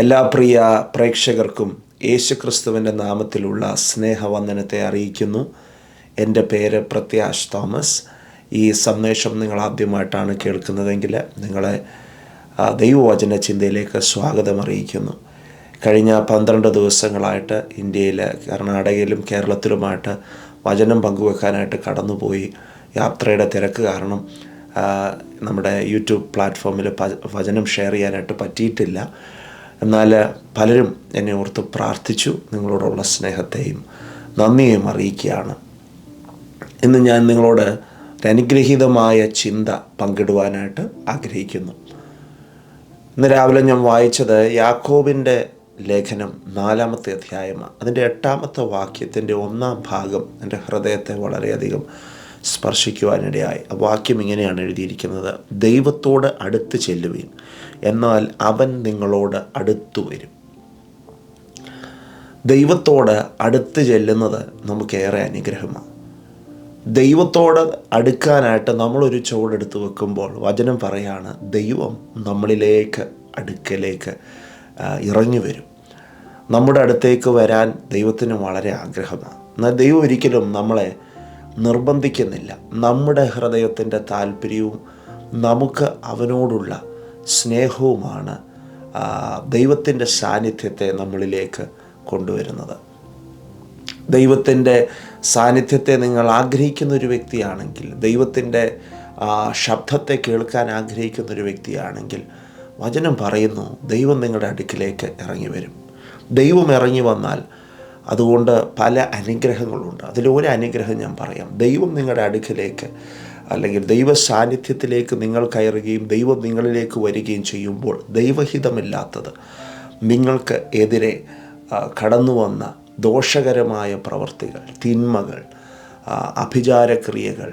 എല്ലാ പ്രിയ പ്രേക്ഷകർക്കും യേശുക്രിസ്തുവിന്റെ നാമത്തിലുള്ള സ്നേഹവന്ദനത്തെ അറിയിക്കുന്നു. എന്റെ പേര് പ്രത്യാഷ് തോമസ്. ഈ സന്ദേശം നിങ്ങൾ ആദ്യമായിട്ടാണ് കേൾക്കുന്നതെങ്കിൽ നിങ്ങളെ ദൈവവചന ചിന്തയിലേക്ക് സ്വാഗതം അറിയിക്കുന്നു. കഴിഞ്ഞ പന്ത്രണ്ട് ദിവസങ്ങളായിട്ട് ഇന്ത്യയിൽ കർണാടകയിലും കേരളത്തിലുമായിട്ട് വചനം പങ്കുവെക്കാനായിട്ട് കടന്നുപോയി യാത്രയുടെ തിരക്ക് കാരണം നമ്മുടെ യൂട്യൂബ് പ്ലാറ്റ്ഫോമിൽ വചനം ഷെയർ ചെയ്യാനായിട്ട് പറ്റിയിട്ടില്ല. എന്നാൽ പലരും എന്നെ ഓർത്ത് പ്രാർത്ഥിച്ചു നിങ്ങളോടുള്ള സ്നേഹത്തെയും നന്ദിയെയും അറിയിക്കുകയാണ്. ഇന്ന് ഞാൻ നിങ്ങളോട് അനുഗ്രഹീതമായ ചിന്ത പങ്കിടുവാനായിട്ട് ആഗ്രഹിക്കുന്നു. ഇന്ന് രാവിലെ ഞാൻ വായിച്ചത് യാക്കോബിന്റെ ലേഖനം നാലാമത്തെ അധ്യായമാണ്. അതിന്റെ എട്ടാമത്തെ വാക്യത്തിന്റെ ഒന്നാം ഭാഗം എന്റെ ഹൃദയത്തെ വളരെയധികം സ്പർശിക്കുവാനിടയായി. ആ വാക്യം ഇങ്ങനെയാണ് എഴുതിയിരിക്കുന്നത്. ദൈവത്തോട് അടുത്ത് ചെല്ലുവീൻ. എന്നാൽ അവൻ നിങ്ങളോട് അടുത്തു വരും. ദൈവത്തോട് അടുത്ത് ചെല്ലുന്നത് നമുക്കേറെ അനുഗ്രഹമാണ്. ദൈവത്തോട് അടുക്കാനായിട്ട് നമ്മളൊരു ചുവടെടുത്ത് വെക്കുമ്പോൾ വചനം പറയാണ് ദൈവം നമ്മളിലേക്ക് അടുക്കലേക്ക് ഇറങ്ങി വരും. നമ്മുടെ അടുത്തേക്ക് വരാൻ ദൈവത്തിന് വളരെ ആഗ്രഹമാണ്. എന്നാൽ ദൈവം ഒരിക്കലും നമ്മളെ നിർബന്ധിക്കുന്നില്ല. നമ്മുടെ ഹൃദയത്തിന്റെ താല്പര്യവും നമുക്ക് അവനോടുള്ള സ്നേഹവുമാണ് ദൈവത്തിന്റെ സാന്നിധ്യത്തെ നമ്മളിലേക്ക് കൊണ്ടുവരുന്നത്. ദൈവത്തിന്റെ സാന്നിധ്യത്തെ നിങ്ങൾ ആഗ്രഹിക്കുന്ന ഒരു വ്യക്തിയാണെങ്കിൽ ദൈവത്തിന്റെ ശബ്ദത്തെ കേൾക്കാൻ ആഗ്രഹിക്കുന്ന ഒരു വ്യക്തിയാണെങ്കിൽ വചനം പറയുന്നു ദൈവം നിങ്ങളുടെ അടുക്കിലേക്ക് ഇറങ്ങി വരും. ദൈവം ഇറങ്ങി വന്നാൽ അതുകൊണ്ട് പല അനുഗ്രഹങ്ങളുണ്ട്. അതിലൊരു അനുഗ്രഹം ഞാൻ പറയാം. ദൈവം നിങ്ങളുടെ അടുക്കിലേക്ക് അല്ലെങ്കിൽ ദൈവ സാന്നിധ്യത്തിലേക്ക് നിങ്ങൾ കയറുകയും ദൈവം നിങ്ങളിലേക്ക് വരികയും ചെയ്യുമ്പോൾ ദൈവഹിതമില്ലാത്തത് നിങ്ങൾക്ക് എതിരെ കടന്നു വന്ന ദോഷകരമായ പ്രവർത്തികൾ തിന്മകൾ അഭിചാരക്രിയകൾ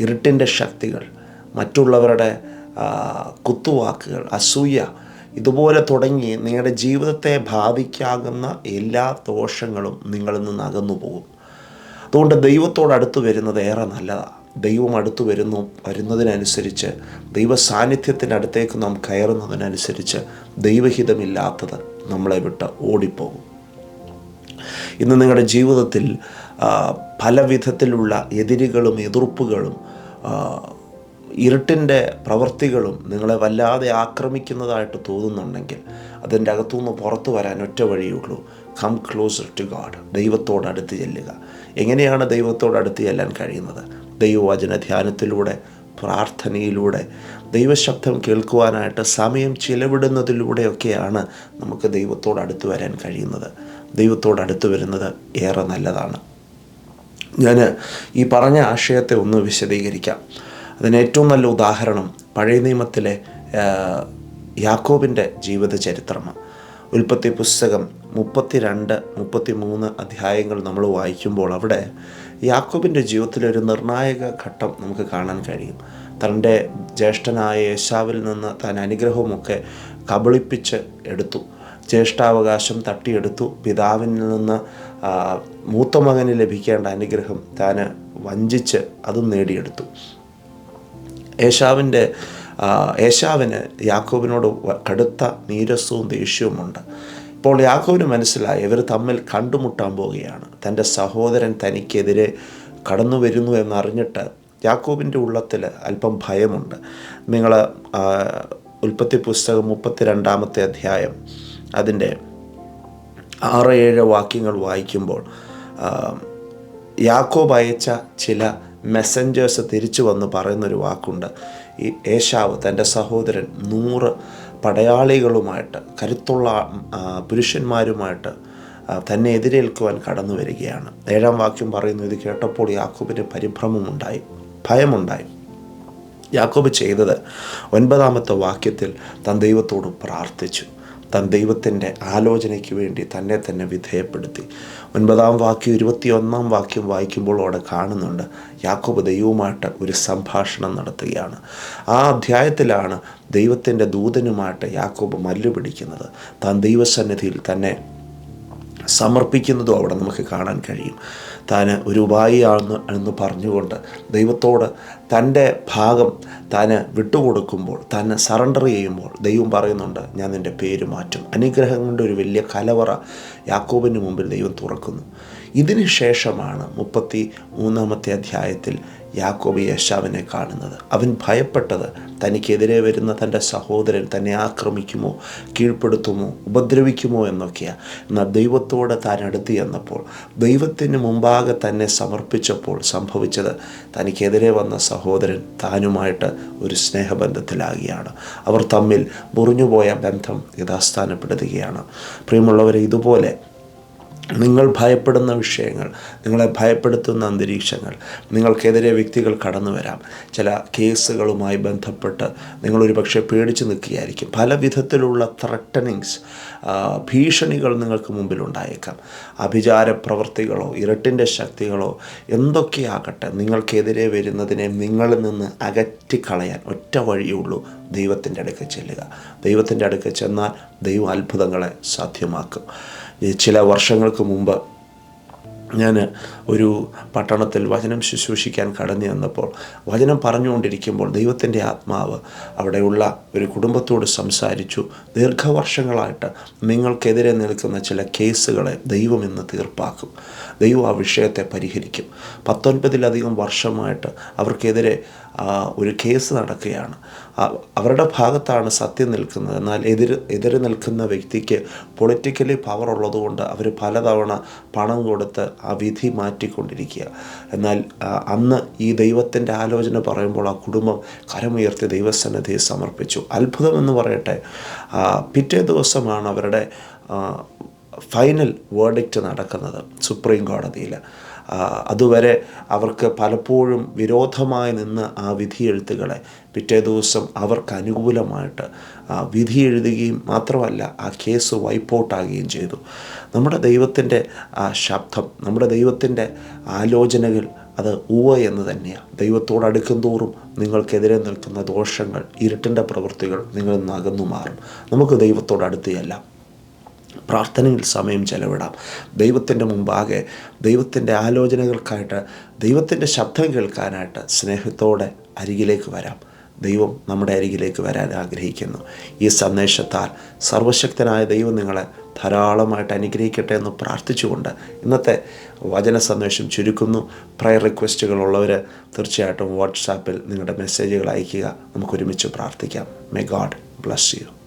ഇരുട്ടിന്റെ ശക്തികൾ മറ്റുള്ളവരുടെ കുത്തുവാക്കുകൾ അസൂയ ഇതുപോലെ തുടങ്ങി നിങ്ങളുടെ ജീവിതത്തെ ബാധിക്കാകുന്ന എല്ലാ ദോഷങ്ങളും നിങ്ങളിൽ നിന്ന് അകന്നു പോകും അതുകൊണ്ട് ദൈവത്തോടടുത്ത് വരുന്നത് ഏറെ നല്ലതാണ് ദൈവം അടുത്ത് വരുന്നു വരുന്നതിനനുസരിച്ച് ദൈവ സാന്നിധ്യത്തിന്റെ അടുത്തേക്ക് നാം കയറുന്നതിനനുസരിച്ച് ദൈവഹിതമില്ലാത്തത് നമ്മളെ വിട്ട് ഓടിപ്പോകും. ഇന്ന് നിങ്ങളുടെ ജീവിതത്തിൽ പല വിധത്തിലുള്ള എതിരുകളും എതിർപ്പുകളും ഇരുട്ടിന്റെ പ്രവൃത്തികളും നിങ്ങളെ വല്ലാതെ ആക്രമിക്കുന്നതായിട്ട് തോന്നുന്നുണ്ടെങ്കിൽ അതിന്റെ അകത്തുനിന്ന് പുറത്തു വരാൻ ഒറ്റ വഴിയുള്ളൂ കം ക്ലോസർ ടു ഗാഡ് ദൈവത്തോട് അടുത്ത് ചെല്ലുക. എങ്ങനെയാണ് ദൈവത്തോട് അടുത്ത് ചെല്ലാൻ കഴിയുന്നത്? ദൈവവചന ധ്യാനത്തിലൂടെ പ്രാർത്ഥനയിലൂടെ ദൈവശബ്ദം കേൾക്കുവാനായിട്ട് സമയം ചിലവിടുന്നതിലൂടെയൊക്കെയാണ് നമുക്ക് ദൈവത്തോട് അടുത്ത് വരാൻ കഴിയുന്നത്. ദൈവത്തോട് അടുത്ത് വരുന്നത് ഏറെ നല്ലതാണ്. ഞാൻ ഈ പറഞ്ഞ ആശയത്തെ ഒന്ന് വിശദീകരിക്കാം. അതിന് ഏറ്റവും നല്ല ഉദാഹരണം പഴയ നിയമത്തിലെ യാക്കോബിന്റെ ജീവിത ചരിത്രമാണ് ഉൽപ്പത്തി പുസ്തകം മുപ്പത്തിരണ്ട് മുപ്പത്തി മൂന്ന് അധ്യായങ്ങൾ നമ്മൾ വായിക്കുമ്പോൾ അവിടെ യാക്കോബിന്റെ ജീവിതത്തിലൊരു നിർണായക ഘട്ടം നമുക്ക് കാണാൻ കഴിയും. തന്റെ ജ്യേഷ്ഠനായ യേശാവിൽ നിന്ന് താൻ അനുഗ്രഹവുമൊക്കെ കബളിപ്പിച്ച് എടുത്തു. ജ്യേഷ്ഠാവകാശം തട്ടിയെടുത്തു. പിതാവിൽ നിന്ന് മൂത്ത മകന് ലഭിക്കേണ്ട അനുഗ്രഹം താൻ വഞ്ചിച്ച് അതും നേടിയെടുത്തു. യേശാവിന്റെ യേശാവിന് യാക്കോബിനോട് കടുത്ത നീരസവും ദേഷ്യവുമുണ്ട്. ഇപ്പോൾ യാക്കോവിന് മനസ്സിലായി ഇവർ തമ്മിൽ കണ്ടുമുട്ടാൻ പോവുകയാണ്. തന്റെ സഹോദരൻ തനിക്കെതിരെ കടന്നു വരുന്നു എന്നറിഞ്ഞിട്ട് യാക്കോബിന്റെ ഉള്ളത്തിൽ അല്പം ഭയമുണ്ട്. നിങ്ങൾ ഉൽപ്പത്തി പുസ്തകം മുപ്പത്തിരണ്ടാമത്തെ അധ്യായം അതിന്റെ ആറ് ഏഴ് വാക്യങ്ങൾ വായിക്കുമ്പോൾ യാക്കോബ് അയച്ച ചില മെസ്സഞ്ചേഴ്സ് തിരിച്ചു വന്ന് പറയുന്നൊരു വാക്കുണ്ട്. ഈ ഏശാവ് തന്റെ സഹോദരൻ നൂറ് പടയാളികളുമായിട്ട് കരുത്തുള്ള പുരുഷന്മാരുമായിട്ട് തന്നെ എതിരേൽക്കുവാൻ കടന്നു വരികയാണ്. ഏഴാം വാക്യം പറയുന്നു ഇത് കേട്ടപ്പോൾ യാക്കോബിന് പരിഭ്രമമുണ്ടായി ഭയമുണ്ടായി. യാക്കോബ് ചെയ്തത് ഒൻപതാമത്തെ വാക്യത്തിൽ തൻ ദൈവത്തോട് പ്രാർത്ഥിച്ചു. താൻ ദൈവത്തിന്റെ ആലോചനയ്ക്ക് വേണ്ടി തന്നെ തന്നെ വിധേയപ്പെടുത്തി. ഒൻപതാം വാക്യം ഇരുപത്തിയൊന്നാം വാക്യം വായിക്കുമ്പോൾ അവിടെ കാണുന്നുണ്ട് യാക്കോബ് ദൈവവുമായിട്ട് ഒരു സംഭാഷണം നടത്തുകയാണ്. ആ അധ്യായത്തിലാണ് ദൈവത്തിന്റെ ദൂതനുമായിട്ട് യാക്കോബ് മല്ലുപിടിക്കുന്നത് താൻ ദൈവസന്നിധിയിൽ തന്നെ സമർപ്പിക്കുന്നതും അവിടെ നമുക്ക് കാണാൻ കഴിയും. താൻ ഒരു ഉപായിയാണെന്ന് എന്ന് പറഞ്ഞുകൊണ്ട് ദൈവത്തോട് തന്റെ ഭാഗം താൻ വിട്ടുകൊടുക്കുമ്പോൾ തന്നെ സറണ്ടർ ചെയ്യുമ്പോൾ ദൈവം പറയുന്നുണ്ട് ഞാൻ നിന്റെ പേര് മാറ്റും. അനുഗ്രഹങ്ങളുടെ ഒരു വലിയ കലവറ യാക്കോബിന് മുമ്പിൽ ദൈവം തുറക്കുന്നു. ഇതിന് ശേഷമാണ് മുപ്പത്തി മൂന്നാമത്തെ അധ്യായത്തിൽ യാക്കോബ് യേശാവിനെ കാണുന്നത്. അവൻ ഭയപ്പെട്ടത് തനിക്കെതിരെ വരുന്ന തന്റെ സഹോദരൻ തന്നെ ആക്രമിക്കുമോ കീഴ്പ്പെടുത്തുമോ ഉപദ്രവിക്കുമോ എന്നൊക്കെയാണ് എന്നാൽ ദൈവത്തോടെ താൻ അടുത്ത് ചെന്നപ്പോൾ ദൈവത്തിന് മുമ്പാകെ തന്നെ സമർപ്പിച്ചപ്പോൾ സംഭവിച്ചത് തനിക്കെതിരെ വന്ന സഹോദരൻ താനുമായിട്ട് ഒരു സ്നേഹബന്ധത്തിലാകുകയാണ്. അവർ തമ്മിൽ മുറിഞ്ഞുപോയ ബന്ധം യഥാസ്ഥാനപ്പെടുത്തുകയാണ്. പ്രിയമുള്ളവരെ ഇതുപോലെ നിങ്ങൾ ഭയപ്പെടുന്ന വിഷയങ്ങൾ നിങ്ങളെ ഭയപ്പെടുത്തുന്ന അന്തരീക്ഷങ്ങൾ നിങ്ങൾക്കെതിരെ വ്യക്തികൾ കടന്നു വരാം. ചില കേസുകളുമായി ബന്ധപ്പെട്ട് നിങ്ങളൊരു പക്ഷേ പേടിച്ച് നിൽക്കുകയായിരിക്കും. പല വിധത്തിലുള്ള ത്രട്ടനിങ്സ് ഭീഷണികൾ നിങ്ങൾക്ക് മുമ്പിൽ ഉണ്ടായേക്കാം അഭിചാര പ്രവൃത്തികളോ ഇരട്ടിന്റെ ശക്തികളോ എന്തൊക്കെയാകട്ടെ നിങ്ങൾക്കെതിരെ വരുന്നതിനെ നിങ്ങളിൽ നിന്ന് അകറ്റിക്കളയാൻ ഒറ്റ വഴിയുള്ളൂ ദൈവത്തിന്റെ അടുക്ക് ചെല്ലുക. ദൈവത്തിന്റെ അടുക്ക് ചെന്നാൽ ദൈവം അത്ഭുതങ്ങളെ സാധ്യമാക്കും. ചില വർഷങ്ങൾക്ക് മുമ്പ് ഞാൻ ഒരു പട്ടണത്തിൽ വചനം ശുശ്രൂഷിക്കാൻ കടന്നു വന്നപ്പോൾ വചനം പറഞ്ഞുകൊണ്ടിരിക്കുമ്പോൾ ദൈവത്തിന്റെ ആത്മാവ് അവിടെയുള്ള ഒരു കുടുംബത്തോട് സംസാരിച്ചു. ദീർഘവർഷങ്ങളായിട്ട് നിങ്ങൾക്കെതിരെ നിൽക്കുന്ന ചില കേസുകളെ ദൈവം ഇന്ന് തീർപ്പാക്കും. ദൈവം ആ വിഷയത്തെ പരിഹരിക്കും. പത്തൊൻപതിലധികം വർഷമായിട്ട് അവർക്കെതിരെ ഒരു കേസ് നടക്കുകയാണ്. അവരുടെ ഭാഗത്താണ് സത്യം നിൽക്കുന്നത്. എന്നാൽ എതിര് എതിര് നിൽക്കുന്ന വ്യക്തിക്ക് പൊളിറ്റിക്കലി പവർ ഉള്ളതുകൊണ്ട് അവർ പലതവണ പണം കൊടുത്ത് ആ വിധി മാറ്റിക്കൊണ്ടിരിക്കുക. എന്നാൽ അന്ന് ഈ ദൈവത്തിന്റെ ആലോചന പറയുമ്പോൾ ആ കുടുംബം കരമുയർത്തി ദൈവസന്നിധിയെ സമർപ്പിച്ചു. അത്ഭുതമെന്ന് പറയട്ടെ പിറ്റേ ദിവസമാണ് അവരുടെ ഫൈനൽ വേർഡിക്റ്റ് നടക്കുന്നത് സുപ്രീം കോടതിയിൽ അതുവരെ അവർക്ക് പലപ്പോഴും വിരോധമായി നിന്ന് ആ വിധി എഴുത്തുകളെ പിറ്റേ ദിവസം അവർക്ക് അനുകൂലമായിട്ട് വിധി എഴുതുകയും മാത്രമല്ല ആ കേസ് വൈപ്പ് ഔട്ടാകുകയും ചെയ്തു. നമ്മുടെ ദൈവത്തിന്റെ ആ ശബ്ദം നമ്മുടെ ദൈവത്തിന്റെ ആലോചനകൾ അത് ഉവ എന്ന് തന്നെയാണ് ദൈവത്തോട് അടുക്കും തോറും നിങ്ങൾക്കെതിരെ നിൽക്കുന്ന ദോഷങ്ങൾ ഇരുട്ടിന്റെ പ്രവൃത്തികൾ നിങ്ങളിൽ നിന്ന് അകന്നു മാറും. നമുക്ക് ദൈവത്തോട് അടുത്ത് ചെല്ലാം പ്രാർത്ഥനയിൽ സമയം ചെലവിടാം. ദൈവത്തിന്റെ മുമ്പാകെ ദൈവത്തിന്റെ ആലോചനകൾക്കായിട്ട് ദൈവത്തിന്റെ ശബ്ദം കേൾക്കാനായിട്ട് സ്നേഹത്തോടെ അരികിലേക്ക് വരാം. ദൈവം നമ്മുടെ അരികിലേക്ക് വരാൻ ആഗ്രഹിക്കുന്നു. ഈ സന്ദേശത്താൽ സർവശക്തനായ ദൈവം നിങ്ങളെ ധാരാളമായിട്ട് അനുഗ്രഹിക്കട്ടെ എന്ന് പ്രാർത്ഥിച്ചുകൊണ്ട് ഇന്നത്തെ വചന സന്ദേശം ചുരുക്കുന്നു. പ്രയർ റിക്വസ്റ്റുകൾ റിക്വസ്റ്റുകളുള്ളവർ തീർച്ചയായിട്ടും വാട്സാപ്പിൽ നിങ്ങളുടെ മെസ്സേജുകൾ അയയ്ക്കുക. നമുക്കൊരുമിച്ച് പ്രാർത്ഥിക്കാം. May God bless you